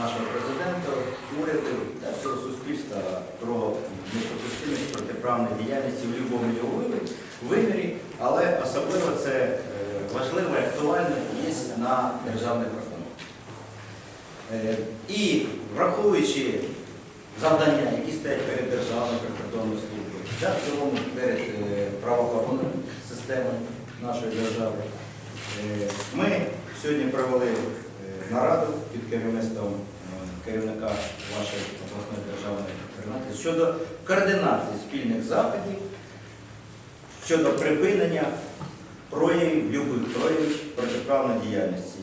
нашого президента, уряду та всього суспільства про неприпустимість протиправної діяльності в будь-якому його вимірі- але особливо це е, важливо і актуально є на державних кордонах. Е, І враховуючи завдання, які стоять перед Державною прикордонною службою, та в цілому перед е, правоохоронною системою нашої держави, ми сьогодні провели нараду під керівництвом е, керівника вашої обласної державної координації щодо координації спільних заходів щодо припинення проявів, любих проявів протиправної діяльності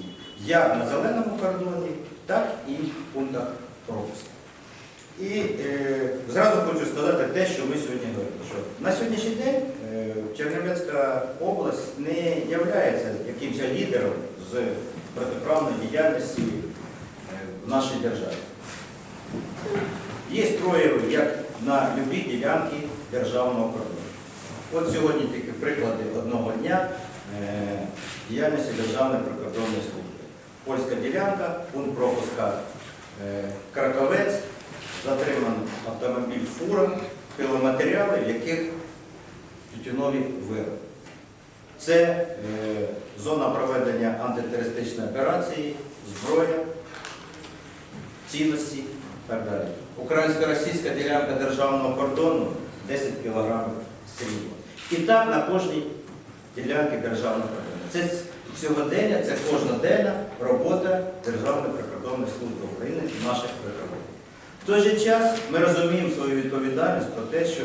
як на зеленому кордоні, так і в пунктах пропуску. І е, зразу хочу сказати те, що ми сьогодні говоримо, що на сьогоднішній день е, Чернівецька область не є якимось лідером з протиправної діяльності в нашій державі. Є прояви як на любі ділянки державного кордону. От сьогодні тільки приклади одного дня е, діяльності Державної прикордонної служби. Польська ділянка, пункт пропуска е, Краковець, затриманий автомобіль фура, пиломатеріали, в яких тютюнові вироби. Це е, зона проведення антитерористичної операції, зброя, цінності і так далі. Українсько-російська ділянка державного кордону 10 кг срібла. І так на кожній ділянці державного кордону. Це сьогодення, це кожноденна робота Державної прикордонної служби України і наших прикордонів. В той же час ми розуміємо свою відповідальність про те, що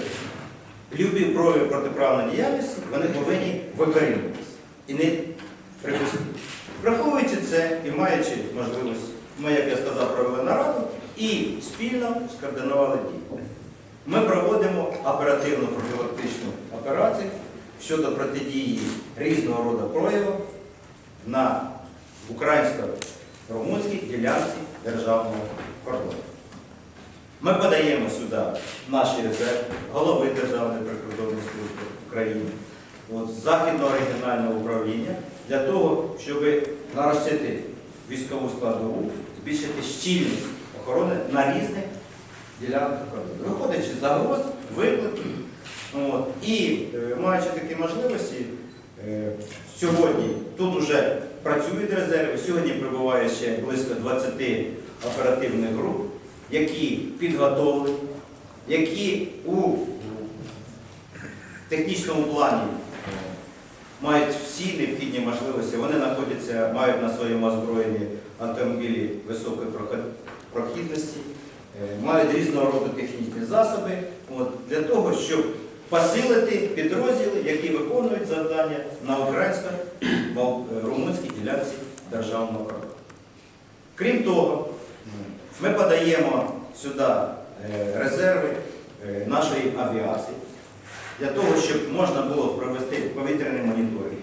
любі прояви протиправної діяльності вони повинні викорінюватися і не припустити. Враховуючи це і маючи можливість, ми, як я сказав, провели нараду і спільно скоординували дії. Ми проводимо оперативну профілактичну операцію щодо протидії різного роду проявів на українсько-румунській ділянці державного кордону. Ми подаємо сюди наші резерви, голови Державної прикордонної служби України, от, Західного регіонального управління для того, щоб наростити військову складову, збільшити щільність охорони на різних ділянках кордону. Виходячи загроз, викликів. І е, маючи такі можливості, е, сьогодні тут вже працюють резерви, сьогодні прибуває ще близько 20 оперативних груп, які підготовлені, які у технічному плані мають всі необхідні можливості. Вони знаходяться, мають на своєму озброєнні автомобілі високої прохідності, е, мають різного роду технічні засоби от, для того, щоб посилити підрозділи, які виконують завдання на українсько-румунській ділянці державного кордону. Крім того, ми подаємо сюди е, резерви е, нашої авіації для того, щоб можна було провести повітряний моніторинг,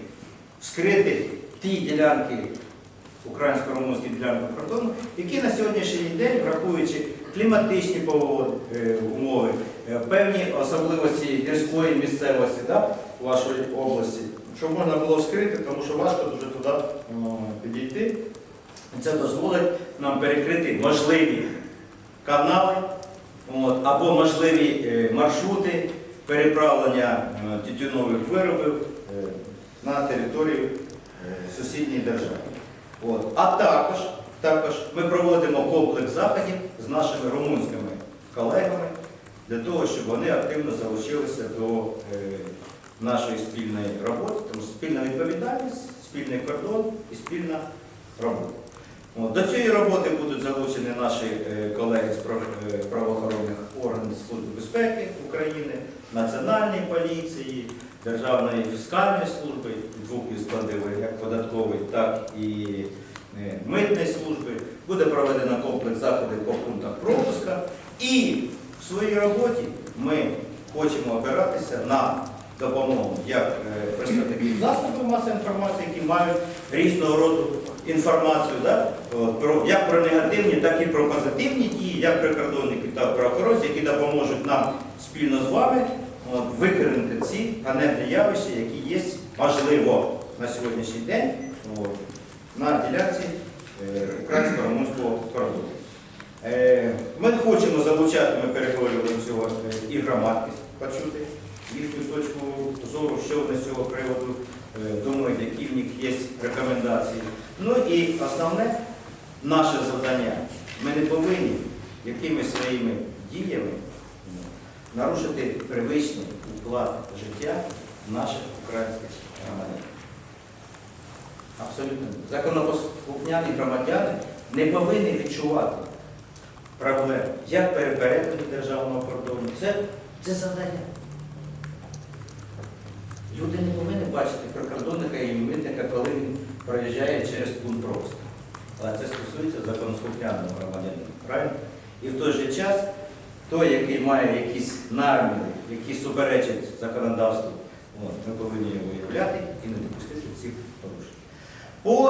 вскрити ті ділянки українсько-румунські ділянки кордону, які на сьогоднішній день, враховуючи кліматичні е, умови, е, певні особливості гірської місцевості да, вашої області, щоб можна було вскрити, тому що важко дуже туди підійти. Це дозволить нам перекрити можливі канали от, або можливі е, маршрути переправлення е, тютюнових виробів е, на територію е, сусідньої держави. От. А також, також ми проводимо комплекс заходів з нашими румунськими колегами для того, щоб вони активно залучилися до нашої спільної роботи, тому що спільна відповідальність, спільний кордон і спільна робота. До цієї роботи будуть залучені наші колеги з прав- е, правоохоронних органів Служби безпеки України, Національної поліції, Державної фіскальної служби, двох складів, як податкової, так і е, митної служби. Буде проведено комплекс заходів по пунктах пропуска. І в своїй роботі ми хочемо опиратися на допомогу як е, представників засобів масової інформації, які мають різного роду інформацію, да? як про негативні, так і про позитивні дії, як прикордонники та правоохоронці, які допоможуть нам спільно з вами викорінити ці ганебні явища, які є можливо на сьогоднішній день от, на ділянці е, українсько-румунського кордону. Ми хочемо залучати, ми переговорювали цього е, і громадськість почути їхню точку зору, що вони з цього приводу е, думають, які в них є рекомендації. Ну і основне наше завдання. Ми не повинні якимись своїми діями нарушити привичний уклад життя наших українських громадян. Абсолютно. Законопослухняні громадяни не повинні відчувати проблем, як перед перетином державного кордону. Це, це завдання. Люди не повинні бачити прикордонника і митника, коли він проїжджає через пункт пропуску. Але це стосується законослухняного громадянина. Правильно? І в той же час той, який має якісь наміри, які суперечать законодавству, ми повинні його виявляти і не допустити цих порушень. По